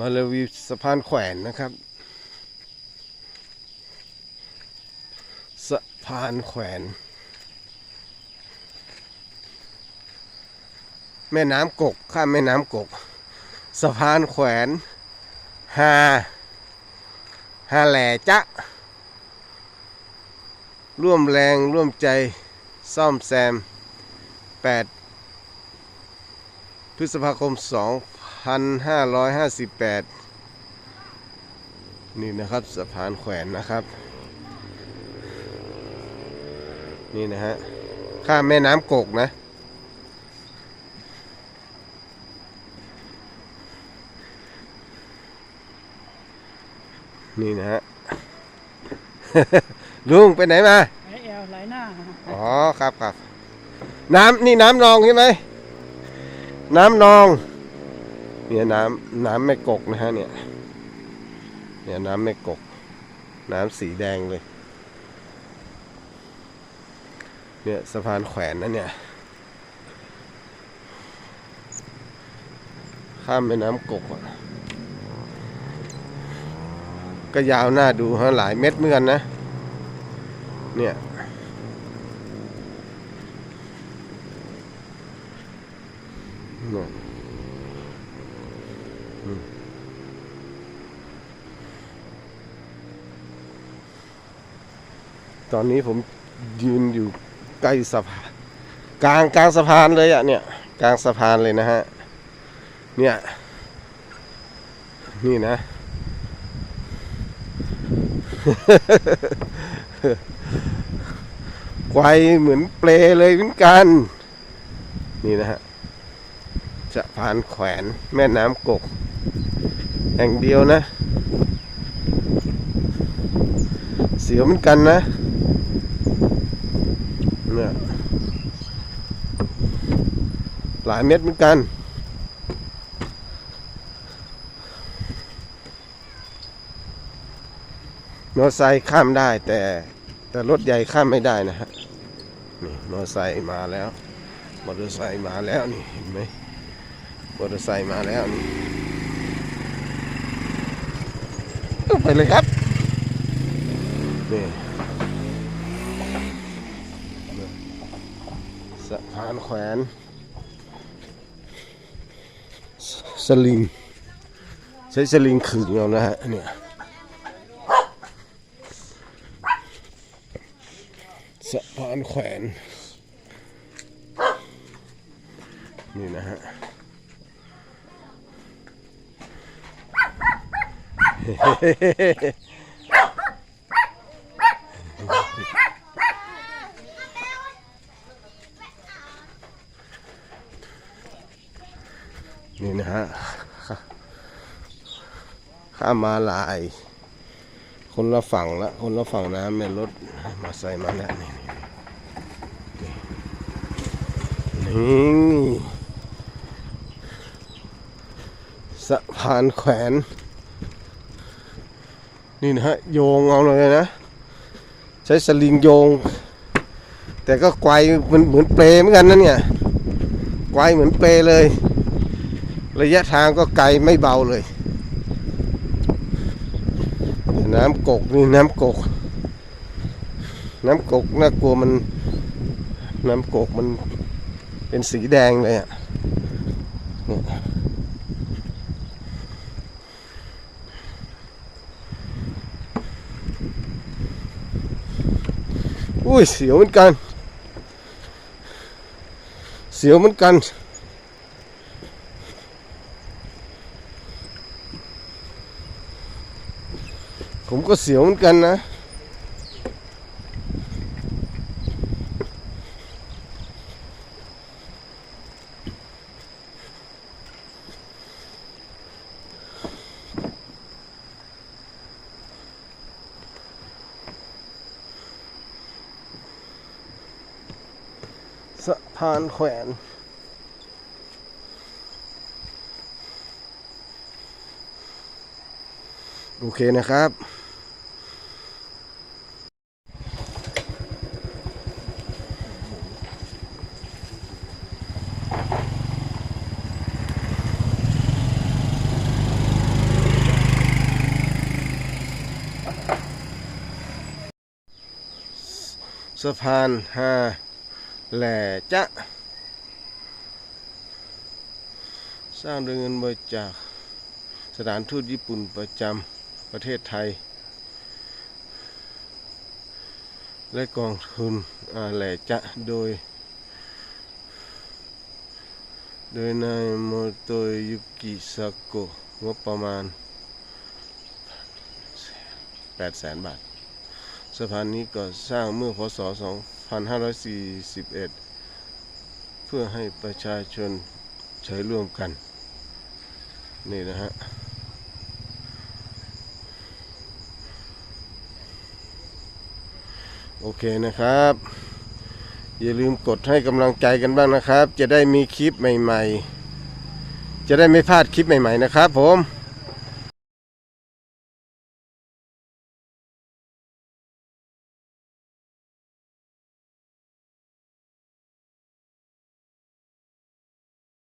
มารีวิวสะพานแขวนนะครับ สะพานแขวน แม่น้ำกก ข้ามแม่น้ำกก สะพานแขวนฮาฮาแหล่จะร่วมแรงร่วมใจซ่อมแซม 8 พฤษภาคม 2558 นี่นะครับสะพานแขวนนะครับ นี่นะฮะ ข้ามแม่น้ำกกนะ นี่นะฮะ ลุงไปไหนมาไอแอลไหลหน้า อ๋อ ครับครับ น้ำนี่น้ำนองใช่ไหม น้ำนอง เนี่ยน้ำน้ำไม่กกนะฮะเนี่ยเนี่ยน้ำไม่กก น้ำสีแดงเลย เนี่ยสะพานแขวนนะเนี่ย ข้ามแม่น้ำกกอะก็ยาวหน้าดูฮะหลายเม็ดเหมือนกันนะ เนี่ยเนี่ย ตอนนี้ผมยืนอยู่ใกล้สะพานกลางกลางสะพานเลยอะเนี่ย กลางสะพานเลยนะฮะ เนี่ย นี่นะ ไกวเหมือนเปลเลยเหมือนกัน นี่นะฮะสะพานแขวนแม่น้ำกก แห่งเดียวนะ เสียวเหมือนกันนะเนี่ยหลายเม็ดเหมือนกัน มอเตอร์ไซค์ข้ามได้แต่แต่รถใหญ่ข้ามไม่ได้นะฮะนี่มอเตอร์ไซค์มาแล้วมอเตอร์ไซค์มาแล้วนี่เห็นไหมมอเตอร์ไซค์มาแล้วนี่เอา ไปเลยครับนี่สะพานแขวนสสลิง ใช้สลิงขึงเอานะฮะเนี่ยสะพานแขวน นี่นะฮะ นี่นะฮะข้าข้ามมาลาย คนละฝั่งละ คนละฝั่งน้ำเนี่ยรถมาใส่มาแล้วนี่นี่นี่สะพานแขวน นี่นะฮะโยงเอาเลยนะ ใช้สลิงโยง แต่ก็ไกวมือนเหมือนเปลเหมือนกันนะเนี่ยไกวเหมือนเปลเลย ระยะทางก็ไกลไม่เบาเลย น้ำกกนี่น้ำกก น้ำกกน่ากลัวมัน น้ำกกมันเป็นสีแดงเลยอะเอุ้ยเสียวเหมือนกัน เสียวเหมือนกัน ผมก็เสียวเหมือนกันนะ สะพานแขวนโอเคนะครับ สะพานห้า แหล่จะสร้างโดยเงินบริจาคสถานทูตญี่ปุ่นประจำประเทศไทย และกองทุนแหล่จะโดย โดยนายโมโตยุกิซาโกะงบประมาณ8แสนบาท สะพานนี้ก่อสร้างเมื่อพศ2 2541 เพื่อให้ประชาชนใช้ร่วมกัน นี่นะฮะโอเคนะครับ อย่าลืมกดให้กำลังใจกันบ้างนะครับ จะได้มีคลิปใหม่ ๆ จะได้ไม่พลาดคลิปใหม่ ๆ นะครับผม